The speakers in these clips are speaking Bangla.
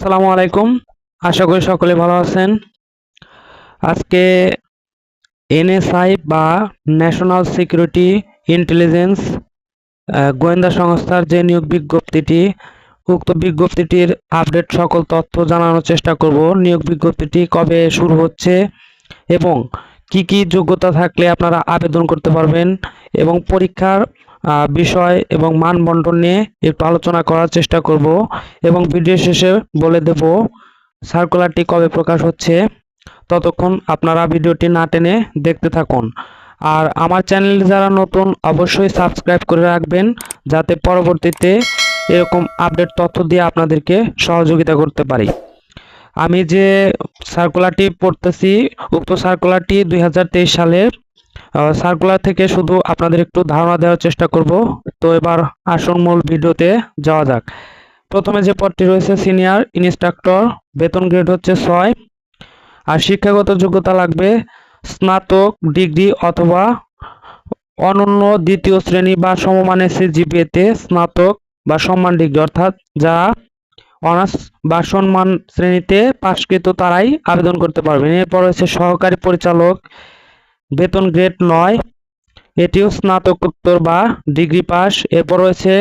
আসসালামু আলাইকুম। আশা করি সকলে ভালো আছেন। আজকে এনএসআই বা ন্যাশনাল সিকিউরিটি ইন্টেলিজেন্স গোয়েন্দা সংস্থার যে নিয়োগ বিজ্ঞপ্তিটি, উক্ত বিজ্ঞপ্তিটির আপডেট সকল তথ্য জানানোর চেষ্টা করব। নিয়োগ বিজ্ঞপ্তিটি কবে শুরু হচ্ছে এবং কি কি যোগ্যতা থাকলে আপনারা আবেদন করতে পারবেন এবং পরীক্ষার বিষয় এবং মানবন্টন নিয়ে একটু আলোচনা করার চেষ্টা করব এবং ভিডিও শেষে বলে দেব সার্কুলারটি কবে প্রকাশ হচ্ছে, ততক্ষণ আপনারা ভিডিওটি না টেনে দেখতে থাকুন। আর আমার চ্যানেল যারা নতুন, অবশ্যই সাবস্ক্রাইব করে রাখবেন, যাতে পরবর্তীতে এরকম আপডেট তথ্য দিয়ে আপনাদেরকে সহযোগিতা করতে পারি। আমি যে সার্কুলারটি পড়তেছি, উক্ত সার্কুলারটি দুই সালের সার্কুলার থেকে শুধু আপনাদের একটু ধারণা দেওয়ার চেষ্টা করব। তো এবার আসল মূল ভিডিওতে যাওয়া যাক। প্রথমে যে পদটি রয়েছে সিনিয়র ইনস্ট্রাক্টর বেতন গ্রেড হচ্ছে ছয়। আর শিক্ষাগত যোগ্যতা লাগবে স্নাতক ডিগ্রি অথবা অনন্য দ্বিতীয় শ্রেণি বা সমমানের সিজিপিএতে স্নাতক বা সম্মান ডিগ্রি, অর্থাৎ যারা অনার্স বা সম্মান শ্রেণীতে পাশকৃত তারাই আবেদন করতে পারবেন। এরপর রয়েছে সহকারী পরিচালক বেতন গ্রেড নয়, এটিও স্নাতকোত্তর বা ডিগ্রি পাস এরপর রয়েছে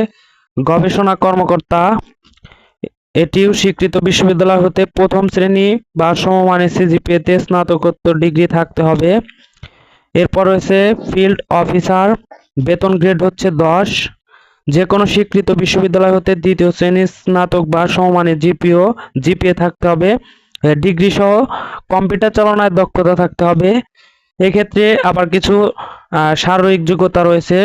গবেষণা কর্মকর্তা। এটিও স্বীকৃত বিশ্ববিদ্যালয় হতে প্রথম শ্রেণি বা সমমানের সিজিপিএতে স্নাতকোত্তর ডিগ্রি থাকতে হবে। এরপর রয়েছে ফিল্ড অফিসার বেতন গ্রেড হচ্ছে দশ। যে কোনো স্বীকৃত বিশ্ববিদ্যালয় হতে দ্বিতীয় শ্রেণির স্নাতক বা সমমানের জিপিও জিপিএ থাকতে হবে। ডিগ্রি সহ কম্পিউটার চালনায় দক্ষতা থাকতে হবে। এক্ষেত্রে আবার কিছু শারীরিক যোগ্যতা রয়েছে।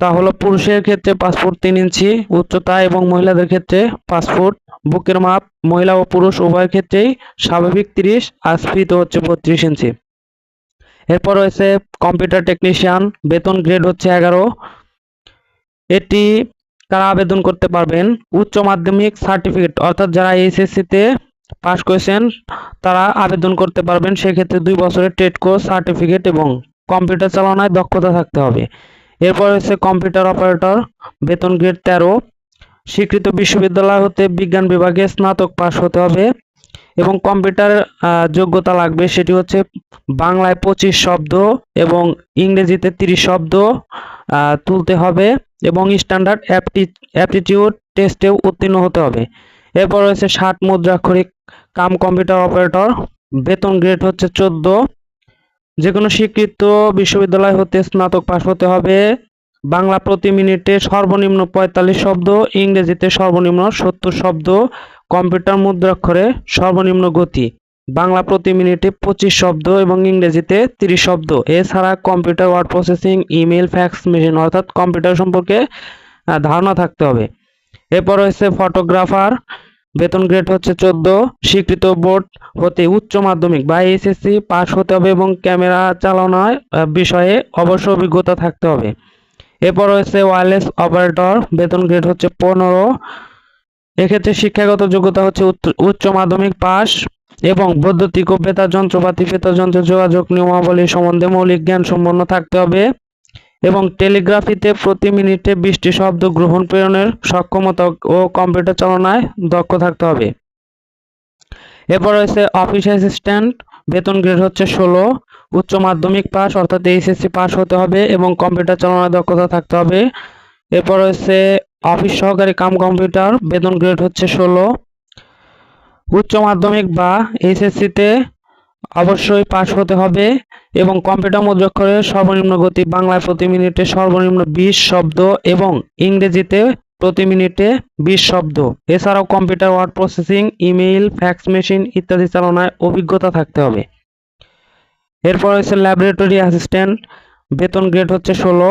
তা হলো পুরুষের ক্ষেত্রে পাসপোর্ট তিন ইঞ্চি, উচ্চতা এবং মহিলাদের ক্ষেত্রে পাসপোর্ট বুকের মাপ, মহিলা ও পুরুষ উভয় ক্ষেত্রেই স্বাভাবিক তিরিশ, আর স্ফীত হচ্ছে বত্রিশ ইঞ্চি। এরপর রয়েছে কম্পিউটার টেকনিশিয়ান, বেতন গ্রেড হচ্ছে এগারো। এটি তারা আবেদন করতে পারবেন? উচ্চ মাধ্যমিক সার্টিফিকেট, অর্থাৎ যারা এইচএসসি তে পাশ করেছেন, তারা আবেদন করতে পারবেন, সেক্ষেত্রে দুই বছরের ট্রেড কোর্স, সার্টিফিকেট এবং কম্পিউটার চালনায় দক্ষতা থাকতে হবে। এরপর রয়েছে কম্পিউটার অপারেটর, বেতন গ্রেড তেরো। স্বীকৃত বিশ্ববিদ্যালয় হতে বিজ্ঞান বিভাগে স্নাতক পাশ হতে হবে এবং কম্পিউটার যোগ্যতা লাগবে সেটি হচ্ছে বাংলায় পঁচিশ শব্দ এবং ইংরেজিতে তিরিশ শব্দ তুলতে হবে এবং স্ট্যান্ডার্ড অ্যাপটি, অ্যাপটিটিউড টেস্টেও উত্তীর্ণ হতে হবে। এরপর রয়েছে ষাট মুদ্রাক্ষরিক কাম কম্পিউটার অপারেটর। বেতন গ্রেড হচ্ছে চোদ্দ। যে কোনো স্বীকৃত বিশ্ববিদ্যালয় হতে স্নাতক পাশ হতে হবে। বাংলা প্রতি মিনিটে সর্বনিম্ন পঁয়তাল্লিশ শব্দ, ইংরেজিতে সর্বনিম্ন সত্তর শব্দ, কম্পিউটার মুদ্রাক্ষরে সর্বনিম্ন গতি। বাংলা প্রতি মিনিটে পঁচিশ শব্দ এবং ইংরেজিতে তিরিশ শব্দ। এছাড়া computer word processing email fax, machine অর্থাৎ কম্পিউটার সম্পর্কে ধারণা থাকতে হবে। এরপর রয়েছে ফটোগ্রাফার। বেতন গ্রেড হচ্ছে চোদ্দ, স্বীকৃত বোর্ড হতে উচ্চ মাধ্যমিক বা এইচএসসি পাস হতে হবে এবং ক্যামেরা চালানোর বিষয়ে অবশ্য অভিজ্ঞতা থাকতে হবে। এরপর রয়েছে ওয়ারলেস অপারেটর বেতন গ্রেড হচ্ছে পনেরো। এক্ষেত্রে শিক্ষাগত যোগ্যতা হচ্ছে উচ্চ- মাধ্যমিক পাস এবং বৈদ্যুতিক ও বেতার যন্ত্রপাতি, বেতার যন্ত্র যোগাযোগ নিয়মাবলী সম্বন্ধে মৌলিক জ্ঞান সম্পন্ন থাকতে হবে। এবং টেলিগ্রাফিতে প্রতি মিনিটে বিশটি শব্দ গ্রহণ প্রেরণের সক্ষমতা ও কম্পিউটার চালনায় দক্ষ থাকতে হবে। এরপর রয়েছে অফিস অ্যাসিস্ট্যান্ট। বেতন গ্রেড হচ্ছে ষোলো। উচ্চ মাধ্যমিক পাস, অর্থাৎ এইচএসসি পাস হতে হবে এবং কম্পিউটার চালানোর দক্ষতা থাকতে হবে। এরপর রয়েছে অফিস সহকারী কাম কম্পিউটার, বেতন গ্রেড হচ্ছে ষোলো। উচ্চ মাধ্যমিক বা এইচএসসিতে অবশ্যই পাস হতে হবে। এবং কম্পিউটার মুদ্রাক্ষরের সর্বনিম্ন গতি বাংলায় প্রতি মিনিটে সর্বনিম্ন বিশ শব্দ এবং ইংরেজিতে প্রতি মিনিটে বিশ শব্দ। এছাড়াও computer, word processing, email, fax machine ইত্যাদি চালনায় অভিজ্ঞতা থাকতে হবে। এরপর হচ্ছে ল্যাবরেটরি অ্যাসিস্ট্যান্ট। বেতন গ্রেড হচ্ছে ষোলো।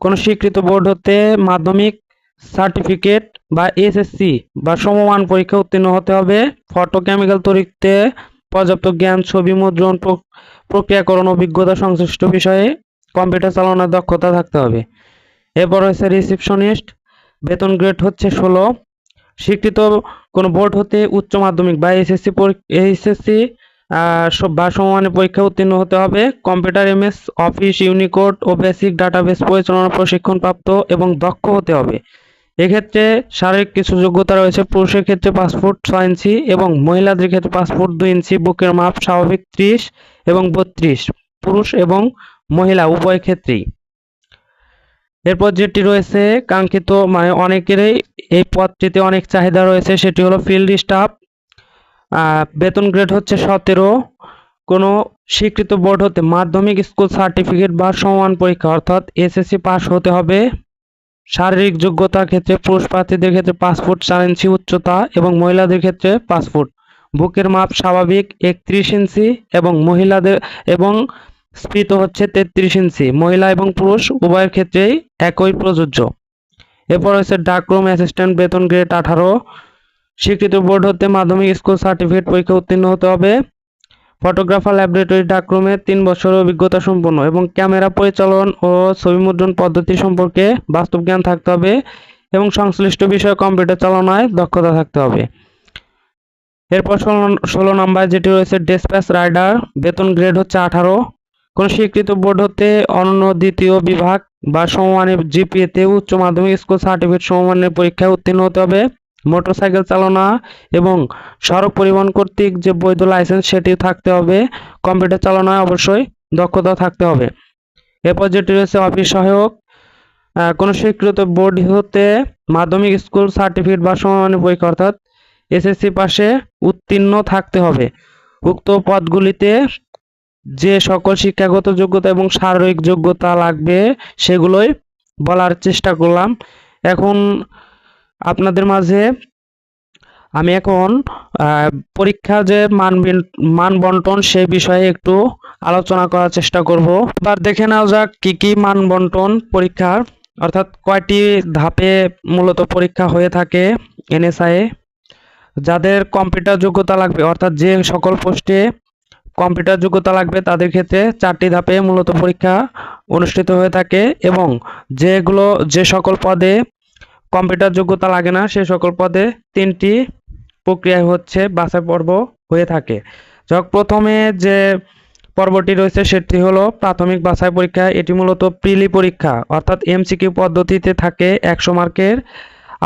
কোনো স্বীকৃত বোর্ড হতে মাধ্যমিক সার্টিফিকেট বা এসএসসি বা সমমান পরীক্ষা উত্তীর্ণ হতে হবে। ফটোকেমিক্যাল তরিতে পর্যাপ্ত জ্ঞান, ছবি মুদ্রণ প্রক্রিয়াকরণ অভিজ্ঞতা সংশ্লিষ্ট বিষয়ে কম্পিউটার চালানোর দক্ষতা থাকতে হবে। এরপর রয়েছে রিসিপশনিস্ট বেতন গ্রেড হচ্ছে ষোলো। স্বীকৃত কোনো বোর্ড হতে উচ্চ মাধ্যমিক বা এসএসসি এইচএসসি বা সমমানের পরীক্ষা উত্তীর্ণ হতে হবে। কম্পিউটার এমএস, অফিস, ইউনিকোড ও বেসিক ডাটাবেস পরিচালনা প্রশিক্ষণ প্রাপ্ত এবং দক্ষ হতে হবে। এক্ষেত্রে শারীরিক কিছু যোগ্যতা রয়েছে। পুরুষের ক্ষেত্রে পাসপোর্ট ছয় ইঞ্চি এবং মহিলাদের ক্ষেত্রে পাসপোর্ট দুই ইঞ্চি, বুকের মাপ স্বাভাবিক ত্রিশ। এবং বত্রিশ, পুরুষ এবং মহিলা, উভয় ক্ষেত্রেই। এরপর যেটি রয়েছে, কাঙ্ক্ষিত মানে অনেকেরই এই পদটিতে অনেক চাহিদা রয়েছে, সেটি হলো ফিল্ড স্টাফ বেতন গ্রেড হচ্ছে সতেরো। কোনো স্বীকৃত বোর্ড হতে মাধ্যমিক স্কুল সার্টিফিকেট বা সমান পরীক্ষা, অর্থাৎ এসএসসি পাস হতে হবে। শারীরিক যোগ্যতার ক্ষেত্রে পুরুষ প্রার্থীদের ক্ষেত্রে পাসপোর্ট চার ইঞ্চি উচ্চতা এবং মহিলাদের ক্ষেত্রে ফুট বুকের মাপ স্বাভাবিক একত্রিশ ইঞ্চি এবং মহিলাদের এবং স্ফীত হচ্ছে তেত্রিশ ইঞ্চি। মহিলা এবং পুরুষ উভয়ের ক্ষেত্রেই একই প্রযোজ্য। এরপর হচ্ছে ডাকরুম অ্যাসিস্ট্যান্ট বেতন গ্রেড আঠারো। স্বীকৃত বোর্ড হতে মাধ্যমিক স্কুল সার্টিফিকেট পরীক্ষা উত্তীর্ণ হতে হবে। ফটোগ্রাফার ল্যাবরেটরি ডাকরুমে তিন বছরের অভিজ্ঞতা সম্পন্ন এবং ক্যামেরা পরিচালন ও ছবি মুদ্রণ পদ্ধতি সম্পর্কে বাস্তব জ্ঞান থাকতে হবে এবং সংশ্লিষ্ট বিষয়ে কম্পিউটার চালনায় দক্ষতা থাকতে হবে। এরপর ষোলো নাম্বার যেটি রয়েছে ডেসপ্যাচ রাইডার বেতন গ্রেড হচ্ছে আঠারো। কোনো স্বীকৃত বোর্ড হতে অন্য দ্বিতীয় বিভাগ বা সমমানের জিপিএতে উচ্চ মাধ্যমিক স্কুল সার্টিফিকেট সমমানের পরীক্ষায় উত্তীর্ণ হতে হবে। মোটরসাইকেল চালনা এবং সড়ক পরিবহন কর্তৃক যে বৈধ লাইসেন্স সেটি থাকতে হবে। কম্পিউটার চালনায় অবশ্যই দক্ষতা থাকতে হবে। এরপর যেটি রয়েছে অফিস সহায়ক কোনো স্বীকৃত বোর্ড হতে মাধ্যমিক স্কুল সার্টিফিকেট বা সমমানের পরীক্ষা, অর্থাৎ এসএসসি পাশে উত্তীর্ণ থাকতে হবে। উক্ত পদগুলিতে যে সকল শিক্ষাগত যোগ্যতা এবং শারীরিক যোগ্যতা লাগবে সেগুলোই বলার চেষ্টা করলাম। এখন আপনাদের মাঝে আমি এখন পরীক্ষা যে মান বন্টন সে বিষয়ে একটু আলোচনা করার চেষ্টা করব। এবার দেখে নেওয়া যাক কি কি মান বন্টন পরীক্ষার, অর্থাৎ কয়টি ধাপে মূলত পরীক্ষা হয়ে থাকে এনএসআই যাদের কম্পিউটার যোগ্যতা লাগবে, অর্থাৎ যে সকল পোস্টে কম্পিউটার যোগ্যতা লাগবে, তাদের ক্ষেত্রে চারটি ধাপে মূলত পরীক্ষা অনুষ্ঠিত হয়ে থাকে এবং যেগুলো, যে সকল পদে কম্পিউটার যোগ্যতা লাগে না, সে সকল পদে তিনটি প্রক্রিয়া হচ্ছে বাছাই পর্ব হয়ে থাকে। যখন প্রথমে যে পর্বটি রয়েছে, সেটি হলো প্রাথমিক বাছাই পরীক্ষা। এটি মূলত প্রিলি পরীক্ষা, অর্থাৎ এমসিকিউ পদ্ধতিতে থাকে একশো মার্কের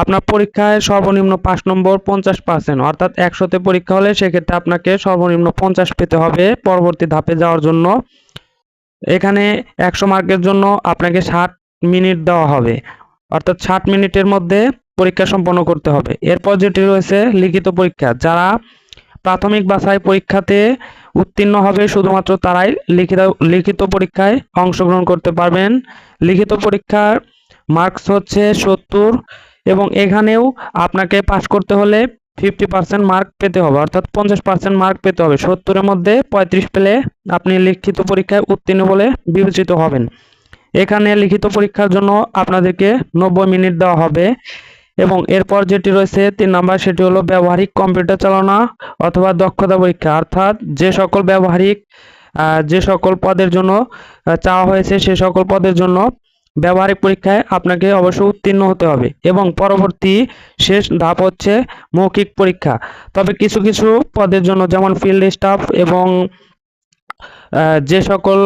আপনার পরীক্ষায় সর্বনিম্ন পাঁচ নম্বর পঞ্চাশ পার্সেন্ট অর্থাৎ একশোতে পরীক্ষা হলে সেক্ষেত্রে আপনাকে সর্বনিম্ন পঞ্চাশ পেতে হবে পরবর্তী ধাপে যাওয়ার জন্য। এখানে একশো মার্কের জন্য আপনাকে ষাট মিনিট দেওয়া হবে, অর্থাৎ ষাট মিনিটের মধ্যে পরীক্ষা সম্পন্ন করতে হবে। এরপর যেটি রয়েছে লিখিত পরীক্ষা, যারা প্রাথমিক বাছাই পরীক্ষাতে উত্তীর্ণ হবে শুধুমাত্র তারাই লিখিত লিখিত পরীক্ষায় অংশগ্রহণ করতে পারবেন। লিখিত পরীক্ষার মার্কস হচ্ছে সত্তর এবং এখানেও আপনাকে পাস করতে হলে ফিফটি পার্সেন্ট মার্ক পেতে হবে, অর্থাৎ পঞ্চাশ পার্সেন্ট মার্ক পেতে হবে। সত্তরের মধ্যে পঁয়ত্রিশ পেলে আপনি লিখিত পরীক্ষায় উত্তীর্ণ বলে বিবেচিত হবেন। এখানে লিখিত পরীক্ষার জন্য আপনাদেরকে নব্বই মিনিট দেওয়া হবে এবং এরপর যেটি রয়েছে তিন নাম্বার, সেটি হলো ব্যবহারিক কম্পিউটার চালনা অথবা দক্ষতা পরীক্ষা। অর্থাৎ যে সকল ব্যবহারিক যে সকল পদের জন্য চাওয়া হয়েছে সে সকল পদের জন্য ব্যবহারিক পরীক্ষায় আপনাকে অবশ্যই উত্তীর্ণ হতে হবে এবং পরবর্তী শেষ ধাপ হচ্ছে মৌখিক পরীক্ষা। তবে কিছু কিছু পদের জন্য যেমন ফিল্ড স্টাফ এবং যে সকল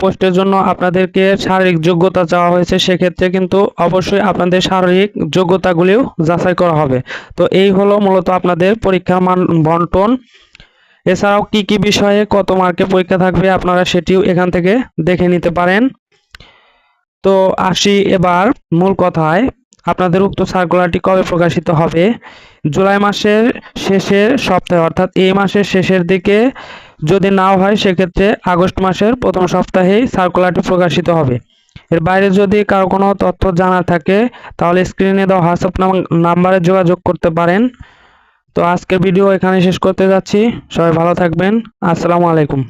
পোস্টের জন্য আপনাদেরকে শারীরিক যোগ্যতা চাওয়া হয়েছে সেক্ষেত্রে কিন্তু অবশ্যই আপনাদের শারীরিক যোগ্যতাগুলিও যাচাই করা হবে। তো এই হলো মূলত আপনাদের পরীক্ষার মান বন্টন। এছাড়াও কি কি বিষয়ে কত মার্কে পরীক্ষা থাকবে আপনারা সেটিও এখান থেকে দেখে নিতে পারেন। তো আসি এবার মূল কথায়। আপনাদের উক্ত সার্কুলারটি কবে প্রকাশিত হবে? জুলাই মাসের শেষের সপ্তাহে, অর্থাৎ এই মাসের শেষের দিকে যদি নাও হয়, সেক্ষেত্রে আগস্ট মাসের প্রথম সপ্তাহেই সার্কুলারটি প্রকাশিত হবে। এর বাইরে যদি কারও কোনো তথ্য জানা থাকে, তাহলে স্ক্রিনে দেওয়া হোয়াটসঅ্যাপ নাম্বারে যোগাযোগ করতে পারেন। তো আজকের ভিডিও এখানে শেষ করতে যাচ্ছি। সবাই ভালো থাকবেন। আসসালামু আলাইকুম।